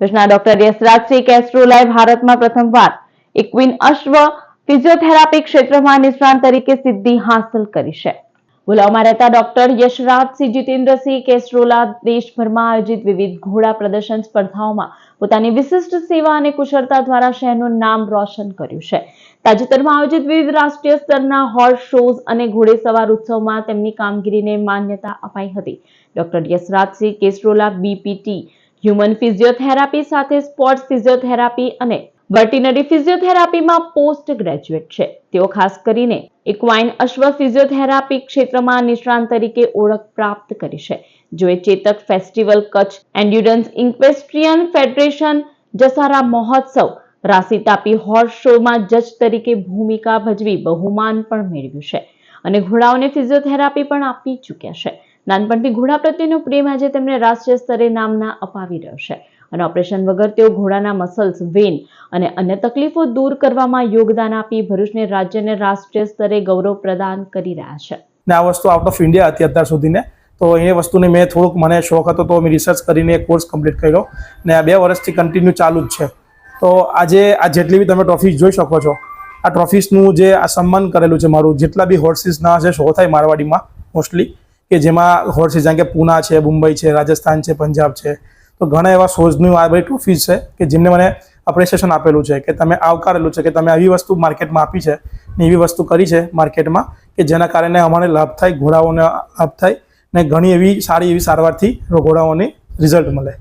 ભુજના ડોક્ટર યશરાજસિંહ કેસ્ટ્રોલાએ ભારતમાં પ્રથમવાર. ઇક્વિન અશ્વ ફિઝિયોથેરાપી ક્ષેત્રમાં નિષ્ણાંત તરીકે સિદ્ધિ હાંસલ કરી છે. ભુલાવમાં રહેતા ડોક્ટર યશરાજસિંહ જીતેન્દ્રસિંહ કેસ્ટ્રોલા દેશભરમાં આયોજિત વિવિધ ઘોડા પ્રદર્શન સ્પર્ધાઓમાં પોતાની વિશિષ્ટ સેવા અને કુશળતા દ્વારા શહેરનું નામ રોશન કર્યું છે. તાજેતરમાં આયોજિત વિવિધ રાષ્ટ્રીય સ્તરના હોર્સ શોઝ અને ઘોડેસવાર ઉત્સવમાં તેમની કામગીરીને માન્યતા અપાઈ હતી. Doctor Yashrajsinh કેસ્ટ્રોલા, BPT human physiotherapy સાથે સ્પોર્ટ્સ ફિઝિયોથેરાપી અને વર્ટિનરી ફિઝિયોથેરાપીમાં પોસ્ટ ગ્રેજ્યુએટ છે. તેઓ ખાસ કરીને ઇક્વાઇન અશ્વ ફિઝિયોથેરાપી ક્ષેત્રમાં નિષ્ણાંત તરીકે ઓળખ પ્રાપ્ત કરી છે જોએ Chetak festival, Kutch endurance equestrian federation, જસારા મહોત્સવ રાસી તાપી હોર્સ શોમાં જજ તરીકે ભૂમિકા ભજવી બહુમાન પણ મેળવ્યું છે અને ઘોડાઓને ફિઝિયોથેરાપી પણ આપી ચૂક્યા છે. નાનપણથી ઘોડા પ્રત્યેનો પ્રેમ આજે તેમને રાષ્ટ્રીય સ્તરે નામના અપાવી રહ્યો છે. અને ઓપરેશન વગર તેઓ ઘોડાના મસલ્સ વેન અને અન્ય તકલીફો દૂર કરવામાં યોગદાન આપી ભરૂચને રાજ્યને રાષ્ટ્રીય સ્તરે ગૌરવ પ્રદાન કરી રહ્યા છે. ને આ વસ્તુ આઉટ ઓફ ઇન્ડિયા હતી અત્યાર સુધીને. તો એ વસ્તુને મેં થોડુંક મને શોખ હતો તો મેં રિસર્ચ કરીને કોર્સ કમ્પ્લીટ કર્યો. ને આ બે વર્ષથી કન્ટિન્યુ ચાલુ જ છે. તો આજે આ જેટલી બી તમે ટ્રોફી જોઈ શકો છો, આ ટ્રોફીસનું જે આ સન્માન કરેલું છે મારું, જેટલા બી હોર્સિસના જે શો થાય મારવાડીમાં મોસ્ટલી કે જેમાં હોર્સિસ જેમ કે પૂના છે, મુંબઈ છે, રાજસ્થાન છે, પંજાબ છે. તો ઘણા એવા શોઝનું આ બધી ટ્રોફીઝ છે કે જેમને મને એપ્રિસિએશન આપેલું છે, કે તમે આવકારેલું છે, કે તમે આવી વસ્તુ માર્કેટમાં આપી છે ને એવી વસ્તુ કરી છે માર્કેટમાં કે જેના કારણે અમારે લાભ થાય, ઘોડાઓને લાભ થાય ને ઘણી એવી સારી એવી સારવારથી ઘોડાઓને રિઝલ્ટ મળે.